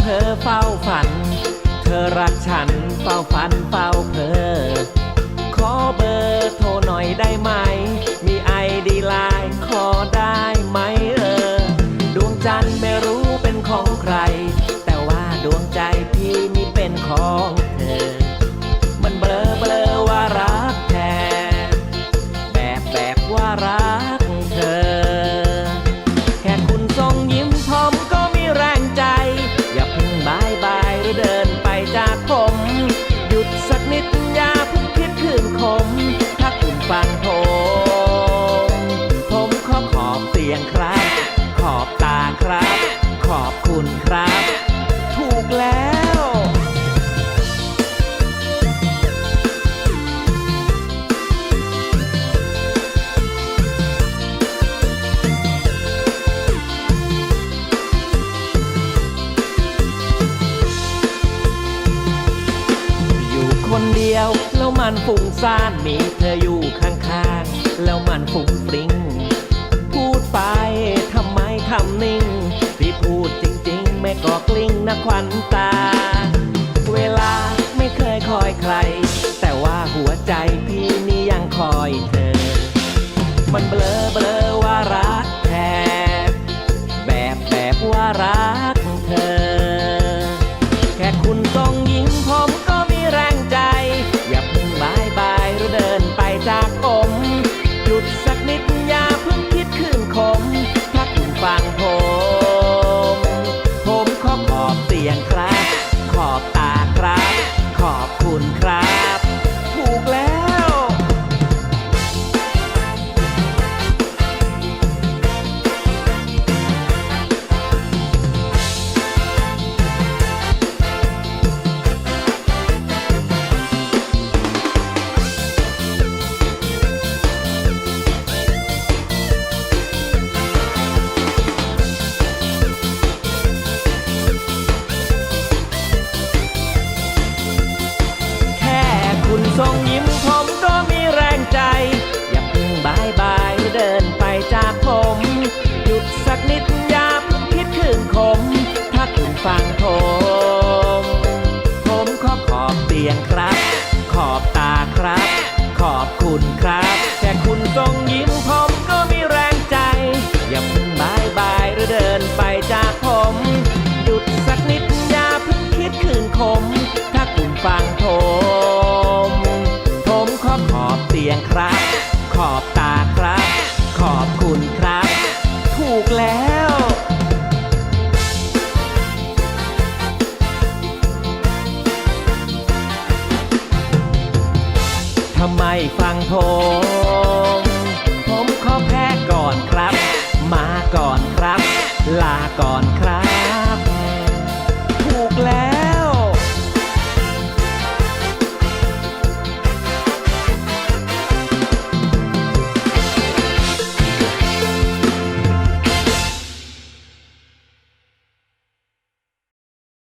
เธอเฝ้าฝัน สียงครับ ขอบตาครับ ขอบคุณครับ ถูกแล้ว อยู่คนเดียว แล้วมันฟุ้งซ่านมีเธออยู่ข้างๆ แล้วมันฟุ้งำนิ่ง พี่พูดจริงๆ ไม่ก่อกลิ้งนะควันตา เวลาไม่เคยคอยใคร แต่ว่าหัวใจพี่นี่ยังคอยเธอ มันเบลอเบลอว่ารัก คุณครับ ส่งยิ้มผมก็มีแรงใจ อย่าเพิ่งบายบายเดินไปจากผม หยุดสักนิดอย่าเพิ่งคิดถึงผม ถ้าคุณฟังผม ผมขอขอบเตียงครับ ขอบตาครับ ขอบคุณครับ ขอบตาครับ ขอบคุณครับ ถูกแล้ว ทำไมฟังผม ผมขอแพ้ก่อนครับ มาก่อนครับ ลาก่อนครับ ถูกแล้ว